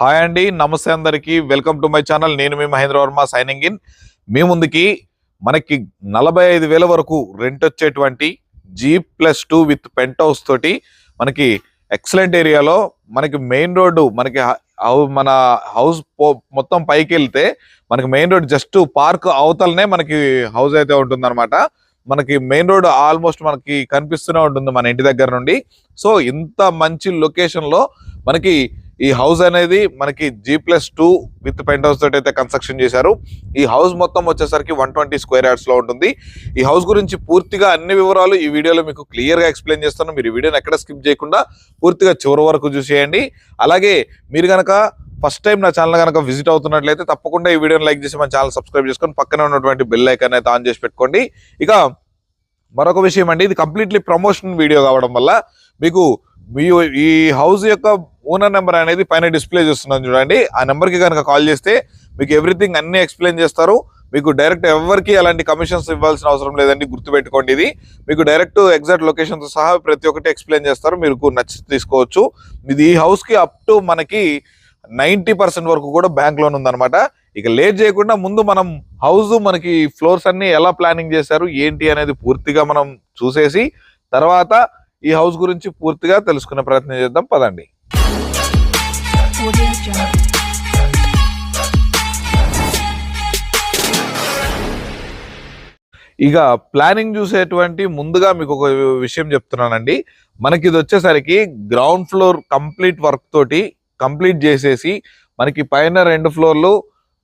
Hi అండి నమస్తే అందరికి. Welcome to my channel. నేను మీ మహేంద్ర వర్మ సైనింగ్ ఇన్. మీ ముందుకి మనకి నలభై ఐదు వేల వరకు రెంట్ వచ్చేటువంటి G plus two with penthouse తోటి మనకి ఎక్సలెంట్ ఏరియాలో మనకి మెయిన్ రోడ్డు మనకి హౌ- మన హౌస్ పో- మొత్తం పైకి వెళ్తే మనకి మెయిన్ రోడ్ జస్ట్ పార్క్ అవతలనే మనకి హౌస్ అయితే ఉంటుందన్నమాట. మనకి మెయిన్ రోడ్ ఆల్మోస్ట్ మనకి కనిపిస్తూనే ఉంటుంది మన ఇంటి దగ్గర నుండి. సో ఇంత మంచి లొకేషన్లో మనకి ఈ హౌస్ అనేది మనకి G plus two with penthouse తోటి అయితే కన్స్ట్రక్షన్ చేశారు. ఈ హౌస్ మొత్తం వచ్చేసరికి వన్ ట్వంటీ స్క్వేర్ యార్డ్స్లో ఉంటుంది. ఈ హౌస్ గురించి పూర్తిగా అన్ని వివరాలు ఈ వీడియోలో మీకు క్లియర్గా ఎక్స్ప్లెయిన్ చేస్తాను. మీరు ఈ వీడియోని ఎక్కడ స్కిప్ చేయకుండా పూర్తిగా చివరి వరకు చూసేయండి. అలాగే మీరు కనుక ఫస్ట్ టైం నా ఛానల్ కనుక విజిట్ అవుతున్నట్లయితే తప్పకుండా ఈ వీడియోని లైక్ చేసి మన ఛానల్ సబ్స్క్రైబ్ చేసుకొని పక్కనే ఉన్నటువంటి బెల్ ఐకాన్ అయితే ఆన్ చేసి పెట్టుకోండి. ఇక మరొక విషయం అండి ఇది కంప్లీట్లీ ప్రమోషన్ వీడియో కావడం వల్ల మీకు ఈ హౌస్ యొక్క ఓనర్ నెంబర్ అనేది పైన డిస్ప్లే చేస్తున్నాను చూడండి. ఆ నెంబర్కి కనుక కాల్ చేస్తే మీకు ఎవ్రీథింగ్ అన్ని ఎక్స్ప్లెయిన్ చేస్తారు. మీకు డైరెక్ట్ ఎవరికి అలాంటి కమిషన్స్ ఇవ్వాల్సిన అవసరం లేదండి గుర్తుపెట్టుకోండి ఇది. మీకు డైరెక్ట్ ఎగ్జాక్ట్ లొకేషన్తో సహా ప్రతి ఒక్కటి ఎక్స్ప్లెయిన్ చేస్తారు. మీరు నచ్చి తీసుకోవచ్చు. ఇది ఈ హౌస్కి అప్ టు మనకి నైంటీ పర్సెంట్ వరకు కూడా బ్యాంక్ లోన్ ఉందన్నమాట. ఇక లేట్ చేయకుండా ముందు మనం హౌస్ మనకి ఫ్లోర్స్ అన్ని ఎలా ప్లానింగ్ చేశారు ఏంటి అనేది పూర్తిగా మనం చూసేసి తర్వాత ఈ హౌస్ గురించి పూర్తిగా తెలుసుకునే ప్రయత్నం చేద్దాం పదండి. ఇక ప్లానింగ్ చూసేటువంటి ముందుగా మీకు ఒక విషయం చెప్తున్నానండి. మనకి ఇది వచ్చేసరికి గ్రౌండ్ ఫ్లోర్ కంప్లీట్ వర్క్ తోటి కంప్లీట్ చేసేసి మనకి పైన రెండు ఫ్లోర్లు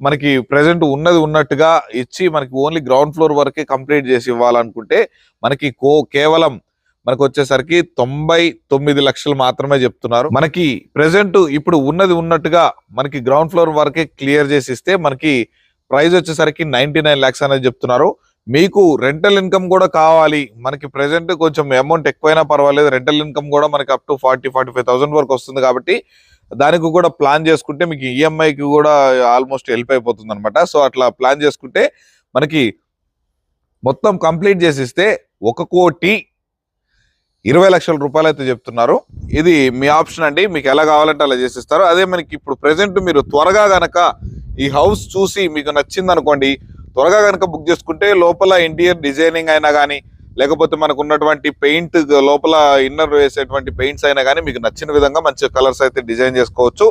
మనకి ప్రెసెంట్ ఉన్నది ఉన్నట్టుగా ఇచ్చి మనకి ఓన్లీ గ్రౌండ్ ఫ్లోర్ వరకే కంప్లీట్ చేసి ఇవ్వాలనుకుంటే మనకి కో కేవలం మనకు వచ్చేసరికి తొంభై తొమ్మిది లక్షలు మాత్రమే చెప్తున్నారు. మనకి ప్రెసెంట్ ఇప్పుడు ఉన్నది ఉన్నట్టుగా మనకి గ్రౌండ్ ఫ్లోర్ వరకే క్లియర్ చేసి ఇస్తే మనకి ప్రైస్ వచ్చేసరికి నైన్టీ నైన్ ల్యాక్స్ అనేది చెప్తున్నారు. మీకు రెంటల్ ఇన్కమ్ కూడా కావాలి. మనకి ప్రెసెంట్ కొంచెం అమౌంట్ ఎక్కువైనా పర్వాలేదు. రెంటల్ ఇన్కమ్ కూడా మనకి up to forty forty five thousand వరకు వస్తుంది కాబట్టి దానికి కూడా ప్లాన్ చేసుకుంటే మీకు ఈఎంఐకి కూడా ఆల్మోస్ట్ హెల్ప్ అయిపోతుంది అనమాట సో అట్లా ప్లాన్ చేసుకుంటే మనకి మొత్తం కంప్లీట్ చేసి ఇస్తే ఒక కోటి ఇరవై లక్షల రూపాయలు అయితే చెప్తున్నారు. ఇది మీ ఆప్షన్ అండి. మీకు ఎలా కావాలంటే అలా చేసిస్తారు. అదే మనకి ఇప్పుడు ప్రజెంట్ మీరు త్వరగా గనక ఈ హౌస్ చూసి మీకు నచ్చింది అనుకోండి త్వరగా కనుక బుక్ చేసుకుంటే లోపల ఇంటీరియర్ డిజైనింగ్ అయినా కానీ లేకపోతే మనకు ఉన్నటువంటి పెయింట్ లోపల ఇన్నర్ వేసేటువంటి పెయింట్స్ అయినా కానీ మీకు నచ్చిన విధంగా మంచి కలర్స్ అయితే డిజైన్ చేసుకోవచ్చు.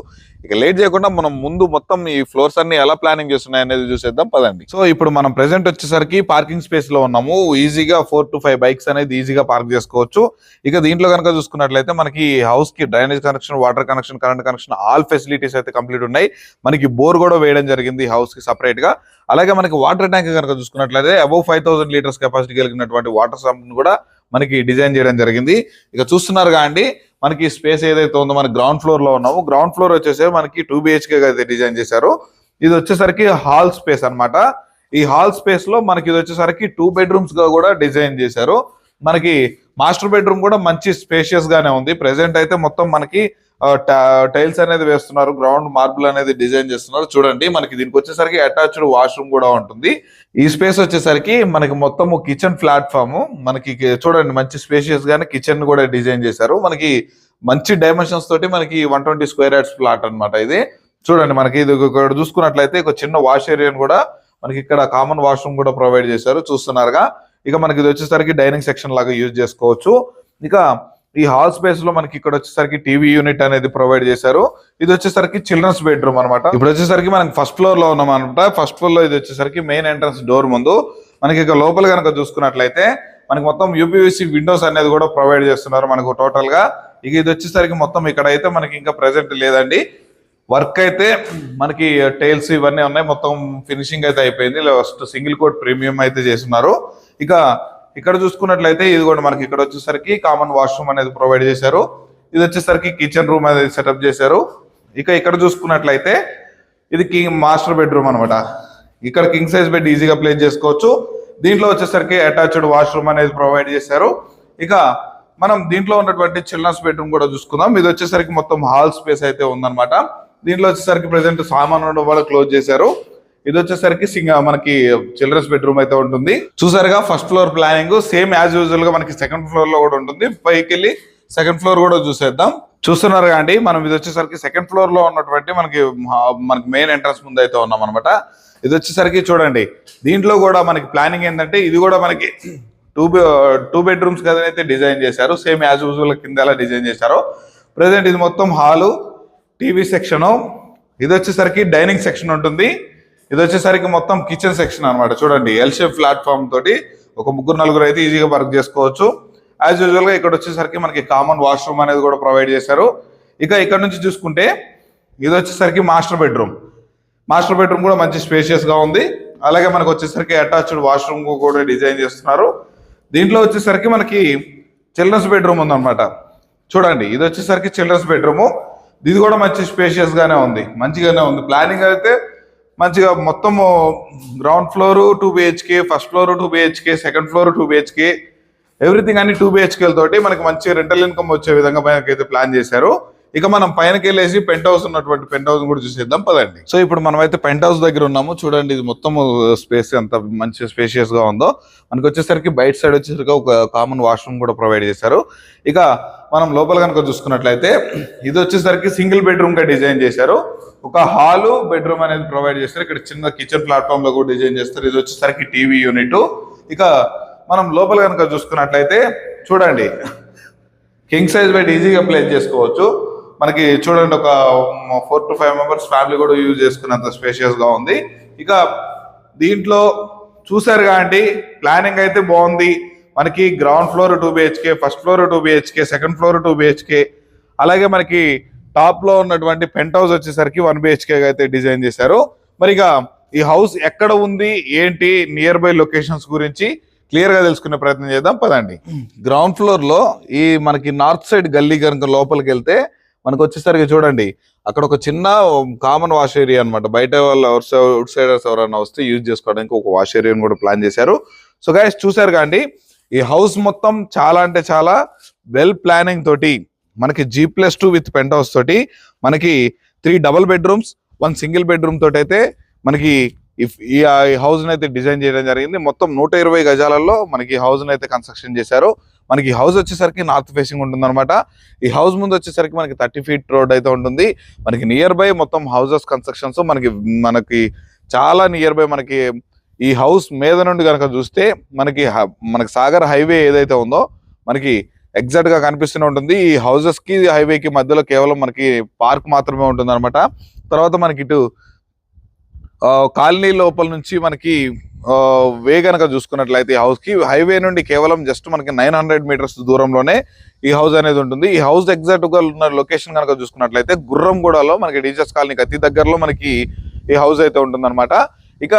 ఇక లేట్ చేయకుండా మనం ముందు మొత్తం ఈ ఫ్లోర్స్ అన్ని ఎలా ప్లానింగ్ చేస్తున్నాయి అనేది చూసేద్దాం పదండి. సో ఇప్పుడు మనం ప్రెసెంట్ వచ్చేసరికి పార్కింగ్ స్పేస్లో ఉన్నాము. ఈజీగా ఫోర్ టు ఫైవ్ బైక్స్ అనేది ఈజీగా పార్క్ చేసుకోవచ్చు. ఇక దీంట్లో కనుక చూసుకున్నట్లయితే మనకి హౌస్కి drainage connection water connection current connection all facilities అయితే కంప్లీట్ ఉన్నాయి. మనకి బోర్ కూడా వేయడం జరిగింది హౌస్కి సపరేట్గా. అలాగే మనకి వాటర్ ట్యాంక్ కనుక చూసుకున్నట్లయితే above five thousand litres capacity కలిగినటువంటి వాటర్ సంప్ కూడా మనకి డిజైన్ చేయడం జరిగింది. ఇక చూస్తున్నారు కాండి మనకి స్పేస్ ఏదైతే ఉందో మన గ్రౌండ్ ఫ్లోర్లో ఉన్నాము గ్రౌండ్ ఫ్లోర్ వచ్చేసి మనకి టూ బిహెచ్కే అయితే డిజైన్ చేశారు. ఇది వచ్చేసరికి హాల్ స్పేస్ అన్నమాట. ఈ హాల్ స్పేస్లో మనకి ఇది వచ్చేసరికి టూ బెడ్రూమ్స్గా కూడా డిజైన్ చేశారు. మనకి మాస్టర్ బెడ్రూమ్ కూడా మంచి స్పేషియస్ గానే ఉంది. ప్రెసెంట్ అయితే మొత్తం మనకి టైల్స్ అనేది వేస్తున్నారు గ్రౌండ్ మార్బుల్ అనేది డిజైన్ చేస్తున్నారు. చూడండి మనకి దీనికి వచ్చేసరికి అటాచ్డ్ వాష్రూమ్ కూడా ఉంటుంది. ఈ స్పేస్ వచ్చేసరికి మనకి మొత్తం కిచెన్ ప్లాట్ఫామ్. మనకి చూడండి మంచి స్పేషియస్ గానే కిచెన్ కూడా డిజైన్ చేశారు. మనకి మంచి డైమెన్షన్స్ తోటి మనకి one twenty square yards flat అన్నమాట ఇది. చూడండి మనకి ఇది ఇక్కడ చూసుకున్నట్లయితే ఒక చిన్న వాష్ ఏరియాను కూడా మనకి ఇక్కడ కామన్ వాష్రూమ్ కూడా ప్రొవైడ్ చేశారు చూస్తున్నారుగా. ఇక మనకి ఇది వచ్చేసరికి డైనింగ్ సెక్షన్ లాగా యూజ్ చేసుకోవచ్చు. ఇక ఈ హాల్ స్పేస్లో మనకి ఇక్కడ వచ్చేసరికి టీవీ యూనిట్ అనేది ప్రొవైడ్ చేశారు. ఇది వచ్చేసరికి చిల్డ్రన్స్ బెడ్రూమ్ అన్నమాట. ఇప్పుడు వచ్చేసరికి మనకి ఫస్ట్ ఫ్లోర్లో ఉన్నాం అనమాట ఫస్ట్ ఫ్లోర్లో ఇది వచ్చేసరికి మెయిన్ ఎంట్రన్స్ డోర్ ముందు. మనకి ఇక లోపల కనుక చూసుకున్నట్లయితే మనకి మొత్తం యూపీవీసీ విండోస్ అనేది కూడా ప్రొవైడ్ చేస్తున్నారు మనకు టోటల్గా. ఇక ఇది వచ్చేసరికి మొత్తం ఇక్కడ అయితే మనకి ఇంకా ప్రెసెంట్ లేదండి. వర్క్ అయితే మనకి టైల్స్ ఇవన్నీ ఉన్నాయి. మొత్తం ఫినిషింగ్ అయితే అయిపోయింది. ఫస్ట్ సింగిల్ కోట్ ప్రీమియం అయితే చేస్తున్నారు. ఇక ఇక్కడ చూసుకున్నట్లయితే ఇది కూడా మనకి ఇక్కడ వచ్చేసరికి కామన్ వాష్రూమ్ అనేది ప్రొవైడ్ చేశారు. ఇది వచ్చేసరికి కిచెన్ రూమ్ అనేది సెటప్ చేశారు. ఇక ఇక్కడ చూసుకున్నట్లయితే ఇది కింగ్ మాస్టర్ బెడ్రూమ్ అనమాట ఇక్కడ కింగ్ సైజ్ బెడ్ ఈజీగా ప్లేస్ చేసుకోవచ్చు. దీంట్లో వచ్చేసరికి అటాచ్డ్ వాష్రూమ్ అనేది ప్రొవైడ్ చేశారు. ఇక మనం దీంట్లో ఉన్నటువంటి చిల్డ్రన్స్ బెడ్రూమ్ కూడా చూసుకుందాం. ఇది వచ్చేసరికి మొత్తం హాల్ స్పేస్ అయితే ఉందన్నమాట. దీంట్లో వచ్చేసరికి ప్రెసెంట్ సామాన్ వాళ్ళు క్లోజ్ చేశారు. ఇది వచ్చేసరికి సింగ మనకి చిల్డ్రన్స్ బెడ్రూమ్ అయితే ఉంటుంది. చూసారుగా first floor planning. Same as యూజువల్గా మనకి సెకండ్ ఫ్లోర్లో కూడా ఉంటుంది. పైకి వెళ్ళి సెకండ్ ఫ్లోర్ కూడా చూసేద్దాం. చూస్తున్నారు అండి మనం ఇది వచ్చేసరికి సెకండ్ ఫ్లోర్లో ఉన్నటువంటి మనకి మనకి మెయిన్ ఎంట్రన్స్ ముందు అయితే ఉన్నాం అనమాట ఇది వచ్చేసరికి చూడండి దీంట్లో కూడా మనకి ప్లానింగ్ ఏంటంటే ఇది కూడా మనకి టూ టూ బెడ్రూమ్స్ కదా అయితే డిజైన్ చేశారు. సేమ్ యాజ్ యూజువల్ కింద ఎలా డిజైన్ చేశారో. ప్రజెంట్ ఇది మొత్తం హాలు టీవీ సెక్షను. ఇది వచ్చేసరికి డైనింగ్ సెక్షన్ ఉంటుంది. ఇది వచ్చేసరికి మొత్తం కిచెన్ సెక్షన్ అన్నమాట. చూడండి ఎల్ షేప్ ప్లాట్ఫామ్ తోటి ఒక ముగ్గురు నలుగురు అయితే ఈజీగా వర్క్ చేసుకోవచ్చు. యాజ్ యూజువల్గా ఇక్కడ వచ్చేసరికి మనకి కామన్ వాష్రూమ్ అనేది కూడా ప్రొవైడ్ చేశారు. ఇక ఇక్కడ నుంచి చూసుకుంటే ఇది వచ్చేసరికి మాస్టర్ బెడ్రూమ్ మాస్టర్ బెడ్రూమ్ కూడా మంచి స్పేషియస్గా ఉంది. అలాగే మనకు వచ్చేసరికి అటాచ్డ్ వాష్రూమ్ కూడా డిజైన్ చేస్తున్నారు. దీంట్లో వచ్చేసరికి మనకి చిల్డ్రన్స్ బెడ్రూమ్ ఉందన్నమాట. చూడండి ఇది వచ్చేసరికి చిల్డ్రన్స్ బెడ్రూమ్ ఇది కూడా మంచి స్పేషియస్గానే ఉంది. మంచిగానే ఉంది. ప్లానింగ్ అయితే మంచిగా మొత్తము ground floor two BHK first floor two BHK second floor two BHK everything అన్ని టూ బిహెచ్కేల తోటి మనకి మంచి రెంటల్ ఇన్కమ్ వచ్చే విధంగా మనకైతే ప్లాన్ చేశారు. ఇక మనం పైనకి వెళ్ళేసి పెంట్ హౌస్ ఉన్నటువంటి పెంట్ హౌస్ కూడా చూసేద్దాం పదండి. సో ఇప్పుడు మనం అయితే పెంట్ హౌస్ దగ్గర ఉన్నాము చూడండి ఇది మొత్తం స్పేస్ ఎంత మంచి స్పేషియస్గా ఉందో. మనకి వచ్చేసరికి బయట సైడ్ వచ్చేసరికి ఒక కామన్ వాష్రూమ్ కూడా ప్రొవైడ్ చేశారు. ఇక మనం లోపల కనుక చూసుకున్నట్లయితే ఇది వచ్చేసరికి సింగిల్ బెడ్రూమ్గా డిజైన్ చేశారు. ఒక హాలు బెడ్రూమ్ అనేది ప్రొవైడ్ చేస్తారు. ఇక్కడ చిన్న కిచెన్ ప్లాట్ఫామ్లో కూడా డిజైన్ చేస్తారు. ఇది వచ్చేసరికి టీవీ యూనిట్. ఇక మనం లోపల కనుక చూసుకున్నట్లయితే చూడండి కింగ్ సైజ్ బెడ్ ఈజీగా ప్లేస్ చేసుకోవచ్చు. మనకి చూడండి ఒక four to five members family కూడా యూజ్ చేసుకునేంత స్పేషియస్గా ఉంది. ఇక దీంట్లో చూసారు అండి ప్లానింగ్ అయితే బాగుంది. మనకి ground floor two BHK first floor two BHK second floor two BHK అలాగే మనకి టాప్లో ఉన్నటువంటి పెంట్ హౌస్ వచ్చేసరికి వన్ బిహెచ్కే అయితే డిజైన్ చేశారు. మరి ఇక ఈ హౌస్ ఎక్కడ ఉంది ఏంటి నియర్ బై లొకేషన్స్ గురించి క్లియర్గా తెలుసుకునే ప్రయత్నం చేద్దాం పదండి. గ్రౌండ్ ఫ్లోర్లో ఈ మనకి నార్త్ సైడ్ గల్లీ కనుక లోపలికి వెళ్తే మనకు వచ్చేసరికి చూడండి అక్కడ ఒక చిన్న కామన్ వాష్ ఏరియా అన్నమాట. బయట వాళ్ళు అవుట్ సైడర్స్ ఎవరైనా వస్తే యూజ్ చేసుకోవడానికి ఒక వాష్ ఏరియాని కూడా ప్లాన్ చేశారు. సో గైస్ చూసారు కాండి ఈ హౌస్ మొత్తం చాలా అంటే చాలా వెల్ ప్లానింగ్ తోటి మనకి G plus two with penthouse తోటి మనకి three double bedrooms one single bedroom తోటి అయితే మనకి ఇఫ్ ఈ హౌస్ అయితే డిజైన్ చేయడం జరిగింది. మొత్తం నూట ఇరవై గజాలలో మనకి హౌస్ అయితే కన్స్ట్రక్షన్ చేశారు. మనకి హౌస్ వచ్చేసరికి నార్త్ ఫేసింగ్ ఉంటుంది అనమాట ఈ హౌస్ ముందు వచ్చేసరికి మనకి థర్టీ ఫీట్ రోడ్ అయితే ఉంటుంది. మనకి నియర్ బై మొత్తం హౌసెస్ కన్స్ట్రక్షన్స్ మనకి మనకి చాలా నియర్ బై మనకి ఈ హౌస్ మీద నుండి కనుక చూస్తే మనకి మనకి సాగర్ హైవే ఏదైతే ఉందో మనకి ఎగ్జాక్ట్గా కనిపిస్తూనే ఉంటుంది. ఈ హౌసెస్కి హైవే కి మధ్యలో కేవలం మనకి పార్క్ మాత్రమే ఉంటుంది అనమాట తర్వాత మనకి ఇటు కాలనీ లోపల నుంచి మనకి వే కనుక చూసుకున్నట్లయితే ఈ హౌస్కి హైవే నుండి కేవలం జస్ట్ మనకి నైన్ హండ్రెడ్ మీటర్స్ దూరంలోనే ఈ హౌస్ అనేది ఉంటుంది. ఈ హౌస్ ఎగ్జాక్ట్గా ఉన్న లొకేషన్ కనుక చూసుకున్నట్లయితే గుర్రంగూడలో మనకి డీజర్స్ కాలనీకి అతి దగ్గరలో మనకి ఈ హౌస్ అయితే ఉంటుందన్నమాట. ఇక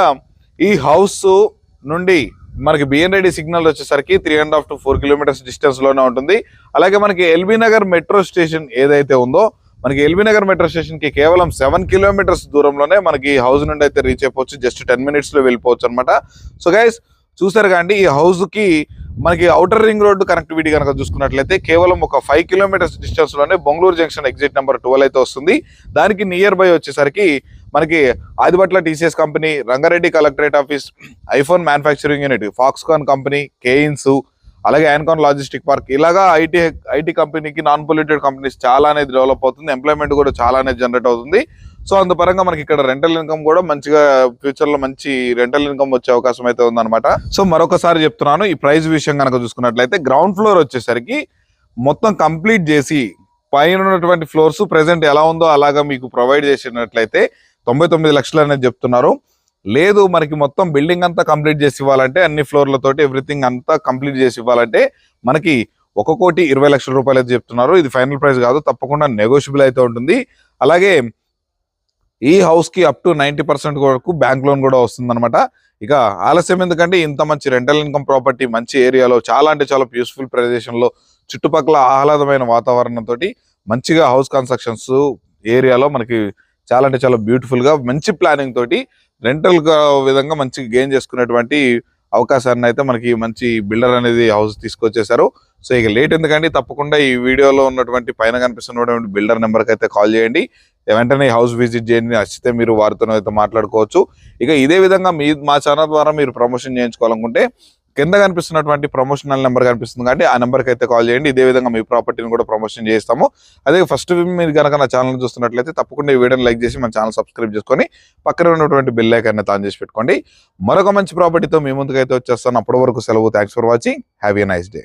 ఈ హౌస్ నుండి మనకి బిఎన్ రెడ్డి సిగ్నల్ వచ్చేసరికి three and half to four kilometres డిస్టెన్స్లోనే ఉంటుంది. అలాగే మనకి ఎల్బీ నగర్ మెట్రో స్టేషన్ ఏదైతే ఉందో మనకి ఎల్బీ నగర్ మెట్రో స్టేషన్కి కేవలం సెవెన్ కిలోమీటర్స్ దూరంలోనే మనకి హౌస్ నుండి అయితే రీచ్ అయిపోవచ్చు. జస్ట్ టెన్ మినిట్స్లో వెళ్ళిపోవచ్చు అనమాట సో గైస్ చూసారు కాండి ఈ హౌస్కి మనకి అవుటర్ రింగ్ రోడ్డు కనెక్టివిటీ కనుక చూసుకున్నట్లయితే కేవలం ఒక five kilometres డిస్టెన్స్లోనే Bongluru junction exit number twelve అయితే వస్తుంది. దానికి నియర్ బై వచ్చేసరికి మనకి Adibatla TCS company Rangareddy collectorate office iPhone manufacturing unit Foxconn company Kaynes అలాగే యాన్కాన్ లాజిస్టిక్ పార్క్ ఇలాగా ఐటీ ఐటీ కంపెనీకి నాన్ పొల్యూటెడ్ కంపెనీస్ చాలా అనేది డెవలప్ అవుతుంది. ఎంప్లాయ్మెంట్ కూడా చాలా అనేది జనరేట్ అవుతుంది. సో అందుపరంగా మనకి ఇక్కడ రెంటల్ ఇన్కమ్ కూడా మంచిగా ఫ్యూచర్లో మంచి రెంటల్ ఇన్కమ్ వచ్చే అవకాశం అయితే ఉందన్నమాట. సో మరొకసారి చెప్తున్నాను ఈ ప్రైస్ విషయం కనుక చూసుకున్నట్లయితే గ్రౌండ్ ఫ్లోర్ వచ్చేసరికి మొత్తం కంప్లీట్ చేసి పైన ఉన్నటువంటి ఫ్లోర్స్ ప్రెసెంట్ ఎలా ఉందో అలాగా మీకు ప్రొవైడ్ చేసినట్లయితే తొంభై తొమ్మిది లక్షలు అనేది చెప్తున్నారు. లేదు మనకి మొత్తం బిల్డింగ్ అంతా కంప్లీట్ చేసి ఇవ్వాలంటే అన్ని ఫ్లోర్లతోటి ఎవ్రీథింగ్ అంతా కంప్లీట్ చేసి ఇవ్వాలంటే మనకి ఒక కోటి ఇరవై లక్షల రూపాయలు అయితే చెప్తున్నారు. ఇది ఫైనల్ ప్రైస్ కాదు తప్పకుండా నెగోషియబుల్ అయితే ఉంటుంది. అలాగే ఈ హౌస్కి అప్ టు నైన్టీ పర్సెంట్ వరకు బ్యాంక్ లోన్ కూడా వస్తుందన్నమాట. ఇక ఆలస్యం ఎందుకంటే ఇంత మంచి రెంటల్ ఇన్కమ్ ప్రాపర్టీ మంచి ఏరియాలో చాలా అంటే చాలా పీస్ఫుల్ ప్రదేశంలో చుట్టుపక్కల ఆహ్లాదమైన వాతావరణంతో మంచిగా హౌస్ కన్స్ట్రక్షన్స్ ఏరియాలో మనకి చాలా అంటే చాలా బ్యూటిఫుల్గా మంచి ప్లానింగ్ తోటి రెంటల్ విధంగా మంచి గెయిన్ చేసుకునేటువంటి అవకాశాన్ని అయితే మనకి మంచి బిల్డర్ అనేది హౌస్ తీసుకొచ్చేసారు సో ఇక లేట్ ఎందుకండి? తప్పకుండా ఈ వీడియోలో ఉన్నటువంటి పైన కనిపిస్తున్నటువంటి బిల్డర్ నెంబర్కి అయితే కాల్ చేయండి. వెంటనే హౌస్ విజిట్ చేయండి. నచ్చితే మీరు వారితో అయితే మాట్లాడుకోవచ్చు. ఇక ఇదే విధంగా మీ మా ఛానల్ ద్వారా మీరు ప్రమోషన్ చేయించుకోవాలనుకుంటే కింద కనిపిస్తున్నటువంటి ప్రమోషనల్ నెంబర్ కనిపిస్తుంది కాబట్టి ఆ నెంబర్కి అయితే కాల్ చేయండి. ఇదే విధంగా మీ ప్రాపర్టీని కూడా ప్రమోషన్ చేస్తాము. అదే ఫస్ట్ మీరు కనుక నా ఛానల్ చూస్తున్నట్లయితే తప్పకుండా ఈ వీడియోని లైక్ చేసి మన ఛానల్ సబ్స్క్రైబ్ చేసుకొని పక్కన ఉన్నటువంటి బిల్ ఐకాన్ని ఆన్ చేసి పెట్టుకోండి. మరొక మంచి ప్రాపర్టీతో మీ ముందుకైతే వచ్చేస్తాను. అప్పటి వరకు సెలవు. Thanks for watching have a nice day